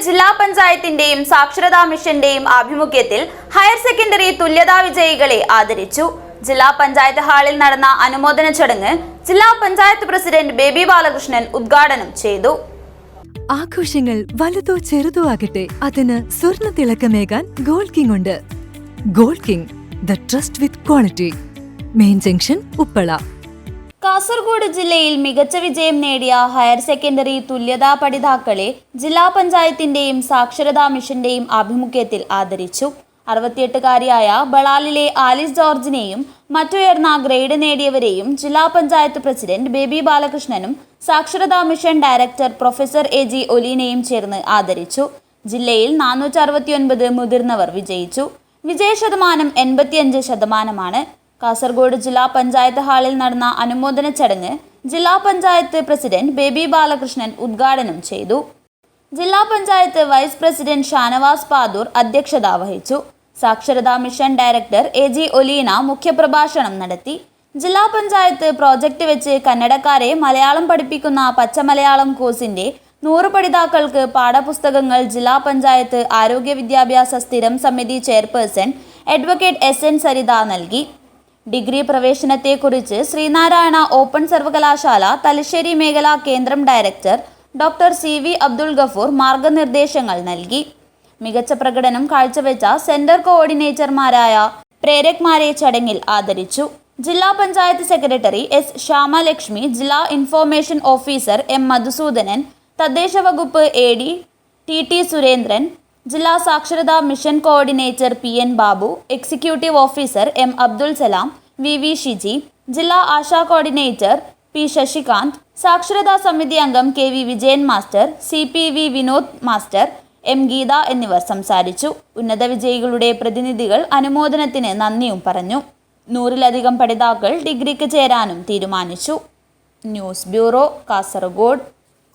ജില്ലാ പഞ്ചായത്തിന്റെയും സാക്ഷരതാ മിഷന്റെയും ആഭിമുഖ്യത്തിൽ ഹയർ സെക്കൻഡറി തുല്യതാ വിജയികളെ ആദരിച്ചു. ജില്ലാ പഞ്ചായത്ത് ഹാളിൽ നടന്ന അനുമോദന ചടങ്ങ് ജില്ലാ പഞ്ചായത്ത് പ്രസിഡന്റ് ബേബി ബാലകൃഷ്ണൻ ഉദ്ഘാടനം ചെയ്തു. ആഘോഷങ്ങൾ വലുതോ ചെറുതോ ആകട്ടെ അതിന് സ്വർണ തിളക്കമേകാൻ ഗോൾഡ് കിങ് ഉണ്ട്. Gold King the trust with quality. Main junction Uppala. Kasaragod ജില്ലയിൽ മികച്ച വിജയം നേടിയ ഹയർ സെക്കൻഡറി തുല്യതാ പഠിതാക്കളെ ജില്ലാ പഞ്ചായത്തിന്റെയും സാക്ഷരതാ മിഷന്റെയും ആഭിമുഖ്യത്തിൽ ആദരിച്ചു. അറുപത്തിയെട്ടുകാരിയായ ബളാലിലെ ആലിസ് ജോർജിനെയും മറ്റുയർന്ന ഗ്രേഡ് നേടിയവരെയും ജില്ലാ പഞ്ചായത്ത് പ്രസിഡന്റ് ബേബി ബാലകൃഷ്ണനും സാക്ഷരതാ mission director professor A G ഒലീനയും ചേർന്ന് ആദരിച്ചു. ജില്ലയിൽ നാനൂറ്റി മുതിർന്നവർ വിജയിച്ചു. വിജയ ശതമാനം എൺപത്തിയഞ്ച് ശതമാനമാണ്. കാസർഗോഡ് ജില്ലാ പഞ്ചായത്ത് ഹാളിൽ നടന്ന അനുമോദന ചടങ്ങ് ജില്ലാ പഞ്ചായത്ത് പ്രസിഡന്റ് ബേബി ബാലകൃഷ്ണൻ ഉദ്ഘാടനം ചെയ്തു. ജില്ലാ പഞ്ചായത്ത് വൈസ് പ്രസിഡന്റ് ഷാനവാസ് പാദൂർ അധ്യക്ഷത വഹിച്ചു. സാക്ഷരതാ mission director A G Oleena മുഖ്യപ്രഭാഷണം നടത്തി. ജില്ലാ പഞ്ചായത്ത് പ്രോജക്റ്റ് വെച്ച് കന്നഡക്കാരെ മലയാളം പഠിപ്പിക്കുന്ന പച്ചമലയാളം കോഴ്സിന്റെ നൂറ് പഠിതാക്കൾക്ക് പാഠപുസ്തകങ്ങൾ ജില്ലാ പഞ്ചായത്ത് ആരോഗ്യ വിദ്യാഭ്യാസ സ്ഥിരം സമിതി chairperson advocate S N Saritha നൽകി. ഡിഗ്രി പ്രവേശനത്തെക്കുറിച്ച് ശ്രീനാരായണ ഓപ്പൺ സർവകലാശാല തലശ്ശേരി മേഖലാ കേന്ദ്രം director doctor C V Abdul Gafoor മാർഗനിർദ്ദേശങ്ങൾ നൽകി. മികച്ച പ്രകടനം കാഴ്ചവെച്ച സെന്റർ കോർഡിനേറ്റർമാരായ പ്രേരക്മാരെ ചടങ്ങിൽ ആദരിച്ചു. ജില്ലാ പഞ്ചായത്ത് സെക്രട്ടറി എസ് ശ്യാമലക്ഷ്മി ജില്ലാ ഇൻഫോർമേഷൻ ഓഫീസർ എം മധുസൂദനൻ തദ്ദേശ വകുപ്പ് A D T T Surendran ജില്ലാ സാക്ഷരതാ mission coordinator P N Babu executive officer M Abdul Salam V V Shiji ജില്ലാ ആശാ കോർഡിനേറ്റർ പി ശശികാന്ത് സാക്ഷരതാ സമിതി അംഗം K V Vijayan master C P V Vinod master M Geetha എന്നിവർ സംസാരിച്ചു. ഉന്നത വിജയികളുടെ പ്രതിനിധികൾ അനുമോദനത്തിന് നന്ദിയും പറഞ്ഞു. നൂറിലധികം പഠിതാക്കൾ ഡിഗ്രിക്ക് ചേരാനും തീരുമാനിച്ചു. News bureau Kasaragod.